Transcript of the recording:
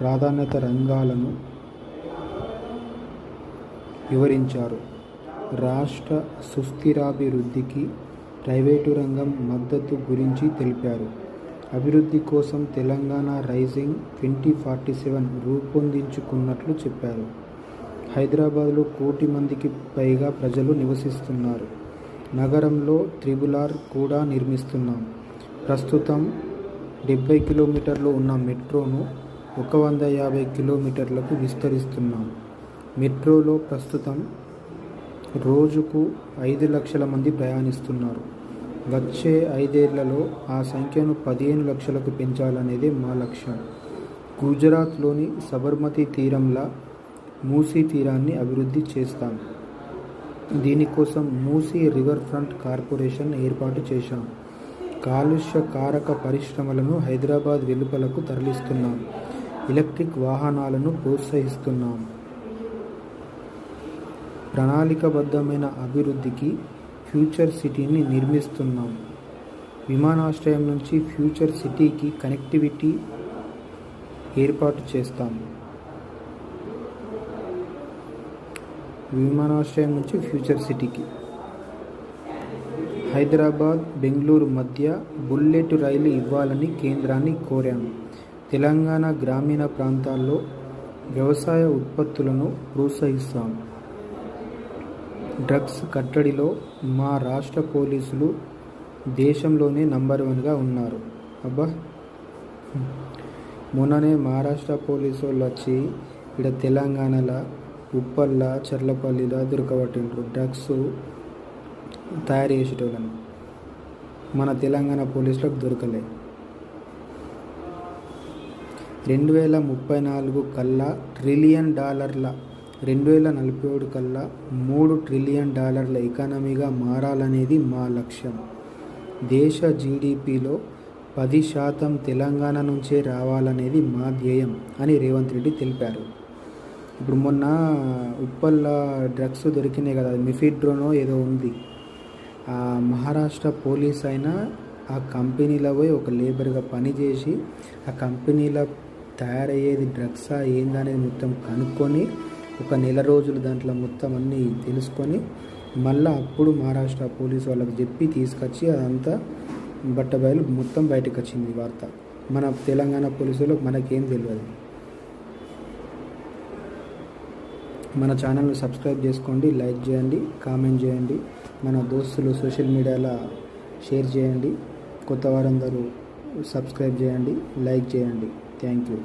ప్రాధాన్యత రంగాలను వివరించారు. రాష్ట్ర సుస్థిరాభివృద్ధికి ప్రైవేటు రంగం మద్దతు గురించి తెలిపారు. అభివృద్ధి కోసం Telangana rising twenty forty seven రూపొందించుకున్నట్లు చెప్పారు. హైదరాబాద్లో కోటి మందికి పైగా ప్రజలు నివసిస్తున్నారు. నగరంలో త్రిబులార్ కూడా నిర్మిస్తున్నాం. ప్రస్తుతం డెబ్బై కిలోమీటర్లు ఉన్న మెట్రోను ఒక వంద యాభై కిలోమీటర్లకు విస్తరిస్తున్నాం. మెట్రోలో ప్రస్తుతం రోజుకు ఐదు లక్షల మంది ప్రయాణిస్తున్నారు. వచ్చే ఐదేళ్ళలో ఆ సంఖ్యను పదిహేను లక్షలకు పెంచాలనేదే మా లక్ష్యం. గుజరాత్లోని సబర్మతి తీరంలా మూసీ తీరాన్ని అభివృద్ధి చేస్తాం. దీనికోసం మూసీ రివర్ ఫ్రంట్ కార్పొరేషన్ ఏర్పాటు చేశాం. కాలుష్య కారక పరిశ్రమలను హైదరాబాద్ వెలుపలకు తరలిస్తున్నాం. ఎలక్ట్రిక్ వాహనాలను ప్రోత్సహిస్తున్నాం. ప్రణాళికబద్ధమైన అభివృద్ధికి ఫ్యూచర్ సిటీని నిర్మిస్తున్నాం. విమానాశ్రయం నుంచి ఫ్యూచర్ సిటీకి కనెక్టివిటీ ఏర్పాటు చేస్తాం. విమానాశ్రయం నుంచి ఫ్యూచర్ సిటీకి. హైదరాబాద్ బెంగళూరు మధ్య బుల్లెట్ రైలు ఇవ్వాలని కేంద్రాన్ని కోరాము తెలంగాణ గ్రామీణ ప్రాంతాల్లో వ్యవసాయ ఉత్పత్తులను ప్రోత్సహిస్తాం. డ్రగ్స్ కట్టడిలో మా రాష్ట్ర పోలీసులు దేశంలోనే నంబర్ వన్గా ఉన్నారు. అబ్బా! మొన్ననే మహారాష్ట్ర పోలీసు వాళ్ళు వచ్చి ఇక్కడ తెలంగాణలో ఉప్పల్ల చర్లపల్లిలో దొరకబట్టిండ్రు. డ్రగ్స్ తయారు చేసేటోళ్ళని. మన తెలంగాణ పోలీసులకు దొరకలే. రెండు వేల ముప్పై నాలుగు కల్లా ట్రిలియన్ డాలర్ల రెండు వేల నలభై ఏడు కల్లా మూడు ట్రిలియన్ డాలర్ల ఎకానమీగా మారాలనేది మా లక్ష్యం. దేశ జీడిపిలో పది శాతం తెలంగాణ నుంచే రావాలనేది మా ధ్యేయం అని రేవంత్ రెడ్డి తెలిపారు. ఇప్పుడు మొన్న ఉప్పల్ల డ్రగ్స్ దొరికినాయి కదా మిఫిడ్రోనో ఏదో ఉంది. ఆ మహారాష్ట్ర పోలీస్ అయినా ఆ కంపెనీలో పోయి ఒక లేబర్గా పనిచేసి ఆ కంపెనీల తయారయ్యేది డ్రగ్సా ఏందనేది మొత్తం కనుక్కొని ఒక నెల రోజులు దాంట్లో మొత్తం అన్నీ తెలుసుకొని మళ్ళీ అప్పుడు మహారాష్ట్ర పోలీస్ వాళ్ళకి చెప్పి తీసుకొచ్చి అదంతా బట్టబయలు మొత్తం బయటకు వచ్చింది వార్త. మన తెలంగాణ పోలీసులకు మనకేం తెలియదు మన ఛానల్ని సబ్స్క్రైబ్ చేసుకోండి లైక్ చేయండి కామెంట్ చేయండి మన దోస్తులు సోషల్ మీడియాలో షేర్ చేయండి కొత్త వారందరూ సబ్స్క్రైబ్ చేయండి లైక్ చేయండి. Thank you